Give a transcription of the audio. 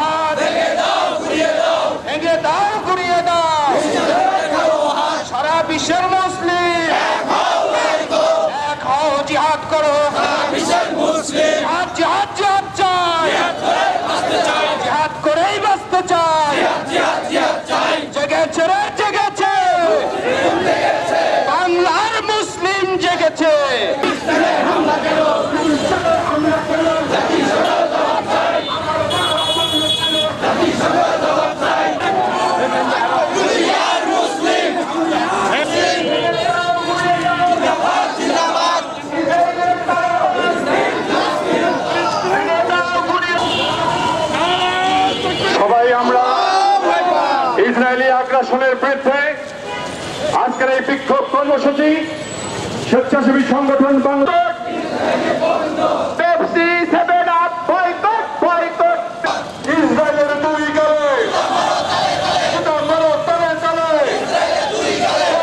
হাত। ভেঙে দাও সারা বিশ্বের মুসলিম। এক হও, জিহাদ করো। জিহাদ জিহাদ জিহাদ চাই। জিহাদ করেই বাঁচতে চাই। ইসরায়েলি আগ্রাসনের বিরুদ্ধে আজকের এই বিক্ষোভ কর্মসূচি স্বেচ্ছাসেবী সংগঠন বাংলাদেশ